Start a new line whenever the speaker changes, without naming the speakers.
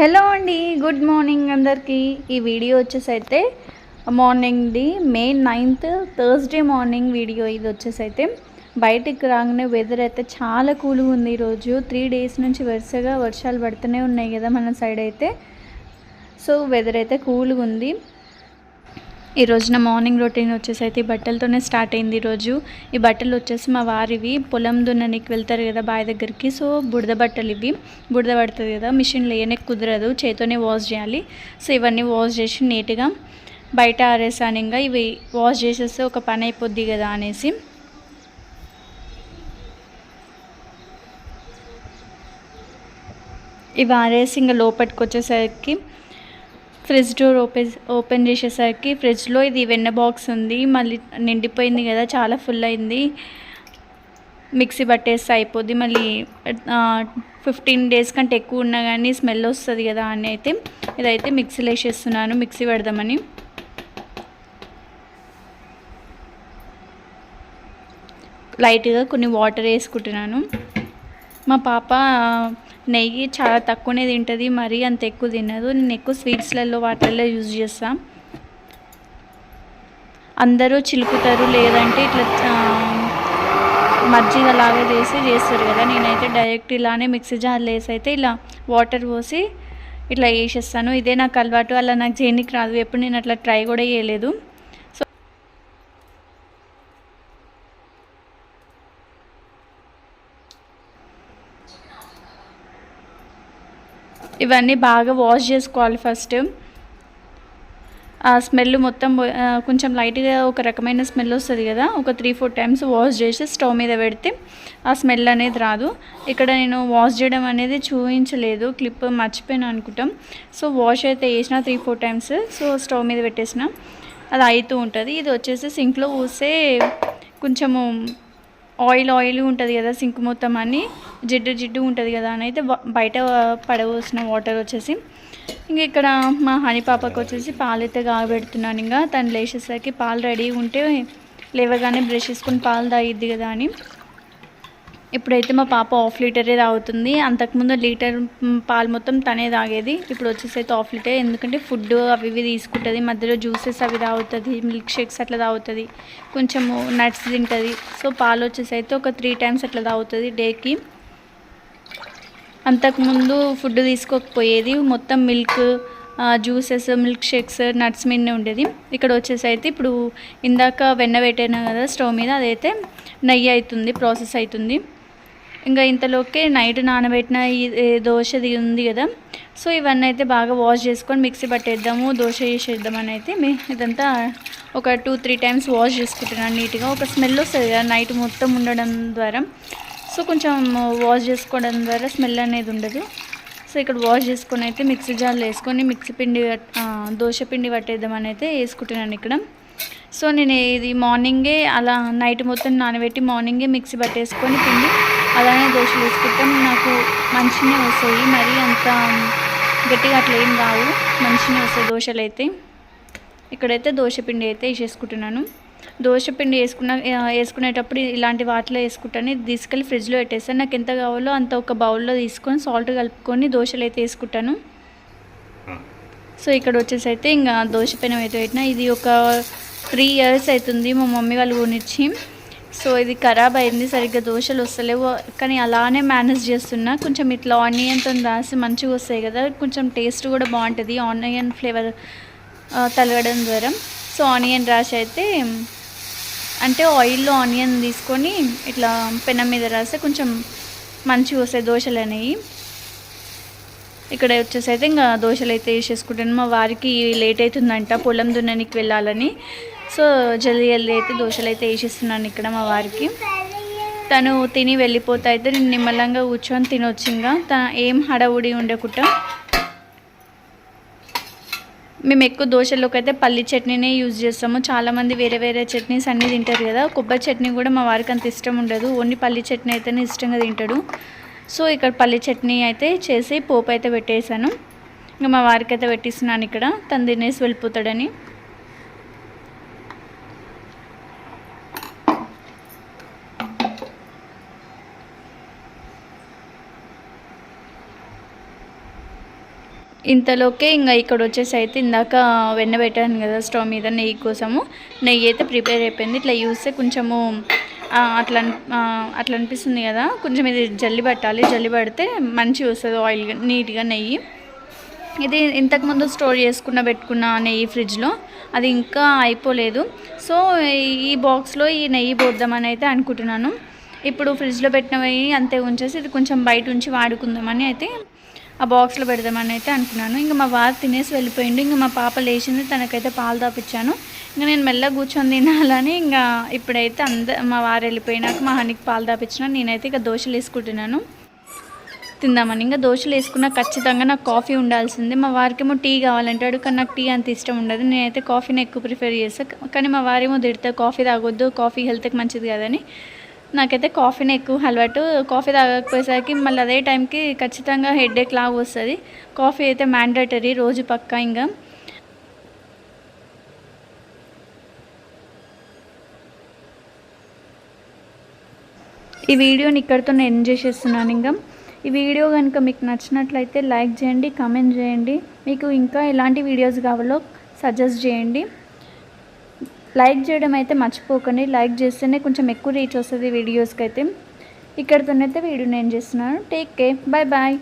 Hello అండి good morning అందరికీ. ఈ వీడియో వచ్చేసి అయితే మార్నింగ్ది May ninth Thursday morning video ఇది వచ్చేసి అయితే బయటికి రాగానే వెదర్ అయితే చాలా కూల్గా ఉంది ఈరోజు. త్రీ డేస్ నుంచి వరుసగా వర్షాలు పడుతూనే ఉన్నాయి కదా మన సైడ్ అయితే. సో వెదర్ అయితే కూల్గా ఉంది. ఈ రోజున మార్నింగ్ రొటీన్ వచ్చేసి అయితే ఈ బట్టలతోనే స్టార్ట్ అయింది ఈరోజు ఈ బట్టలు వచ్చేసి మా వారివి. పొలం దున్ననికి వెళ్తారు కదా బావి దగ్గరికి. సో బుడద బట్టలు ఇవి. బుడద పడుతుంది కదా. మిషన్ లేయనే కుదరదు. చేతోనే వాష్ చేయాలి. సో ఇవన్నీ వాష్ చేసి నీట్గా బయట ఆరేసాను. ఇంకా ఇవి వాష్ చేసేస్తే ఒక పని అయిపోద్ది కదా అనేసి. ఇవి ఆరేసి ఇంకా లోపలికి వచ్చేసరికి ఫ్రిడ్జ్ డోర్ ఓపెన్ ఓపెన్ చేసేసరికి ఫ్రిడ్జ్లో ఇది వెన్న బాక్స్ ఉంది. మళ్ళీ నిండిపోయింది కదా చాలా ఫుల్ అయింది. మిక్సీ పట్టేస్తే అయిపోద్ది. మళ్ళీ ఫిఫ్టీన్ డేస్ కంటే ఎక్కువ ఉన్నా కానీ స్మెల్ వస్తుంది కదా అని అయితే ఇదైతే మిక్సీలో వేసేస్తున్నాను మిక్సీ పెడదామని. లైట్గా కొన్ని వాటర్ వేసుకుంటున్నాను. మా పాప నెయ్యి చాలా తక్కువనే తింటుంది మరీ అంత ఎక్కువ తినదు. నేను ఎక్కువ స్వీట్స్లలో వాటిల్లో యూజ్ చేస్తా. అందరూ చిలుకుతారు లేదంటే ఇట్లా మజ్జిగ లాగా చేసి చేస్తారు కదా. నేనైతే డైరెక్ట్ ఇలానే మిక్సీ జార్లో వేసి అయితే ఇలా వాటర్ పోసి ఇట్లా వేసేస్తాను ఇదే నాకు అలవాటు అలా నాకు చేయనికి రాదు. ఎప్పుడు నేను అట్లా ట్రై కూడా చేయలేదు సో ఇవన్నీ బాగా వాష్ చేసుకోవాలి ఫస్ట్. ఆ స్మెల్ మొత్తం కొంచెం లైట్గా ఒక రకమైన స్మెల్ వస్తుంది కదా ఒక త్రీ ఫోర్ టైమ్స్ వాష్ చేసి స్టవ్ మీద పెడితే ఆ స్మెల్ అనేది రాదు. ఇక్కడ నేను వాష్ చేయడం అనేది చూపించలేదు క్లిప్ మర్చిపోయాను అనుకుంటాం. సో వాష్ అయితే వేసిన three four times so stove మీద పెట్టేసిన. అది అవుతూ ఉంటుంది. ఇది వచ్చేసి సింక్లో పూస్తే కొంచెము ఆయిల్ ఆయిల్ ఉంటుంది కదా సింక్ మొత్తం అని జిడ్డు జిడ్డు ఉంటుంది కదా అని అయితే బయట పడవలసిన వాటర్ వచ్చేసి ఇంక ఇక్కడ మా హనీ పాపకు వచ్చేసి పాలు అయితే కాగబెడుతున్నాను ఇంకా తను లేచేసరికి పాలు రెడీగా ఉంటే లేవగానే బ్రష్ చేసుకుని పాలు తాగిద్ది కదా అని. ఇప్పుడైతే మా పాప హాఫ్ లీటరే తాగుతుంది. అంతకుముందు లీటర్ పాలు మొత్తం తనే తాగేది. ఇప్పుడు వచ్చేసి అయితే హాఫ్ లీటర్. ఎందుకంటే ఫుడ్ అవి ఇవి తీసుకుంటుంది. మధ్యలో జ్యూసెస్ అవి తాగుతుంది. మిల్క్ షేక్స్ అట్లా తాగుతుంది. కొంచెము నట్స్ తింటుంది. సో పాలు వచ్చేసి అయితే ఒక త్రీ టైమ్స్ అట్లా తాగుతుంది డేకి. అంతకుముందు ఫుడ్ తీసుకోకపోయేది. మొత్తం milk juices milk shakes nuts మీదనే ఉండేది. ఇక్కడ వచ్చేసి అయితే ఇప్పుడు ఇందాక వెన్న పెట్టాను కదా స్టవ్ మీద అదైతే నెయ్యి అవుతుంది ప్రాసెస్ అవుతుంది ఇంకా ఇంతలోకే నైట్ నానబెట్టిన ఈ ఈ దోశది ఉంది కదా. సో ఇవన్నీ అయితే బాగా వాష్ చేసుకొని మిక్సీ పట్టేద్దాము దోశ చేసేద్దామని అయితే మీ ఇదంతా ఒక టూ త్రీ టైమ్స్ వాష్ చేసుకుంటున్నాను నీట్గా. ఒక స్మెల్ వస్తుంది కదా నైట్ మొత్తం ఉండడం ద్వారా. సో కొంచెం వాష్ చేసుకోవడం ద్వారా స్మెల్ అనేది ఉండదు. సో ఇక్కడ వాష్ చేసుకొని అయితే మిక్సీ జార్లో వేసుకొని మిక్సీ పిండి దోశ పిండి పట్టేద్దామని అయితే వేసుకుంటున్నాను ఇక్కడ. సో నేను ఇది మార్నింగే అలా నైట్ మొత్తం నానబెట్టి మార్నింగే మిక్సీ పట్టేసుకొని పిండి అలానే దోశలు వేసుకుంటాం. నాకు మంచిగానే వస్తాయి. మరీ అంత గట్టిగా అట్లా ఏం రావు. మంచిగానే వస్తాయి దోశలు అయితే. ఇక్కడైతే దోశ పిండి అయితే వేసేసుకుంటున్నాను. దోశ పిండి వేసుకున్న వేసుకునేటప్పుడు ఇలాంటి వాటిలో వేసుకుంటాను. ఇది తీసుకెళ్ళి ఫ్రిడ్జ్లో పెట్టేస్తాను. నాకు ఎంత కావాలో అంత ఒక బౌల్లో తీసుకొని సాల్ట్ కలుపుకొని దోశలు అయితే వేసుకుంటాను. సో ఇక్కడ వచ్చేసి అయితే ఇంకా దోశ పెనం అయితే పెట్టిన. ఇది ఒక త్రీ ఇయర్స్ అవుతుంది మా మమ్మీ వాళ్ళు కొనిచ్చి. సో ఇది ఖరాబ్ అయింది సరిగ్గా దోశలు వస్తలేవు. కానీ అలానే మేనేజ్ చేస్తున్నా. కొంచెం ఇట్లా ఆనియన్తో రాసి మంచిగా వస్తాయి కదా కొంచెం టేస్ట్ కూడా బాగుంటుంది. ఆనియన్ ఫ్లేవర్ తలగడం ద్వారా. సో ఆనియన్ రాసి అయితే అంటే ఆయిల్లో ఆనియన్ తీసుకొని ఇట్లా పెనం మీద రాస్తే కొంచెం మంచిగా వస్తాయి దోశలు అనేవి. ఇక్కడ వచ్చేసి అయితే ఇంకా దోశలు అయితే వేసేసుకుంటాను. మా వారికి లేట్ అవుతుందంట పొలం దున్ననికి వెళ్ళాలని. సో జల్దీ జల్దీ అయితే దోశలు అయితే వేసేస్తున్నాను ఇక్కడ మా వారికి. తను తిని వెళ్ళిపోతే అయితే నేను నిమ్మలంగా కూర్చొని తినొచ్చు తన ఏం హడావుడి ఉండకుండా మేము ఎక్కువ దోశలోకి అయితే పల్లి చట్నీనే యూజ్ చేస్తాము. చాలామంది వేరే వేరే చట్నీస్ అన్నీ తింటారు కదా. కొబ్బరి చట్నీ కూడా మా వారికి అంత ఇష్టం ఉండదు. ఓన్లీ పల్లి చట్నీ అయితేనే ఇష్టంగా తింటాడు. సో ఇక్కడ పల్లి చట్నీ అయితే చేసి పోపు అయితే పెట్టేశాను. ఇంకా మా వారికి అయితే పెట్టిస్తున్నాను ఇక్కడ. తను తినేసి వెళ్ళిపోతాడని. ఇంతలోకే ఇంకా ఇక్కడ వచ్చేసి అయితే ఇందాక వెన్న పెట్టాను కదా స్టవ్ మీద నెయ్యి కోసము. నెయ్యి అయితే ప్రిపేర్ అయిపోయింది. ఇట్లా చూస్తే కొంచెము అట్లా అట్లా అనిపిస్తుంది కదా. కొంచెం ఇది జల్లి పట్టాలి. జల్లి పడితే మంచిగా వస్తుంది ఆయిల్గా నీట్గా నెయ్యి. ఇది ఇంతకుముందు స్టోర్ చేసుకున్న పెట్టుకున్న నెయ్యి ఫ్రిడ్జ్లో. అది ఇంకా అయిపోలేదు. సో ఈ బాక్స్లో ఈ నెయ్యి పోద్దామని అయితే అనుకుంటున్నాను. ఇప్పుడు ఫ్రిడ్జ్లో పెట్టినవి అంతే ఉంచేసి ఇది కొంచెం బయట ఉంచి వాడుకుందామని అయితే ఆ బాక్స్లో పెడదామని అయితే అనుకున్నాను. ఇంకా మా వారు తినేసి వెళ్ళిపోయిండు. ఇంకా మా పాప లేచింది. తనకైతే పాలు తాపించాను ఇంకా నేను మెల్లగా కూర్చొని తినాలని ఇంకా ఇప్పుడైతే అంద మా వారు వెళ్ళిపోయినాక మా హనికి పాలు తాపించిన నేనైతే ఇక దోశలు వేసుకుంటున్నాను. తిందామని. ఇంకా దోశలు వేసుకున్నా ఖచ్చితంగా నాకు కాఫీ ఉండాల్సిందే. మా వారికేమో టీ కావాలంటాడు. కానీ నాకు టీ అంత ఇష్టం ఉండదు. నేనైతే కాఫీని ఎక్కువ ప్రిఫర్ చేస్తాను కానీ మా వారేమో తిడతా కాఫీ తాగొద్దు. కాఫీ హెల్త్కి మంచిది కదని. నాకైతే కాఫీనే ఎక్కువ అలవాటు. కాఫీ తాగకపోయేసరికి మళ్ళీ అదే టైంకి ఖచ్చితంగా హెడేక్ లాగా వస్తుంది. కాఫీ అయితే మ్యాండేటరీ రోజు పక్కా ఇంకా ఈ వీడియోని ఇక్కడితో నేను ఎండ్ చేసేస్తున్నాను ఇంకా ఈ వీడియో కనుక మీకు నచ్చినట్లయితే లైక్ చేయండి కామెంట్ చేయండి. మీకు ఇంకా ఎలాంటి వీడియోస్ కావాలో సజెస్ట్ చేయండి. లైక్ చేయడం అయితే మర్చిపోకండి. లైక్ చేస్తేనే కొంచెం ఎక్కువ రీచ్ వస్తుంది వీడియోస్కి అయితే ఇక్కడితోనైతే వీడియో నేను చేస్తున్నాను. Take care. Bye bye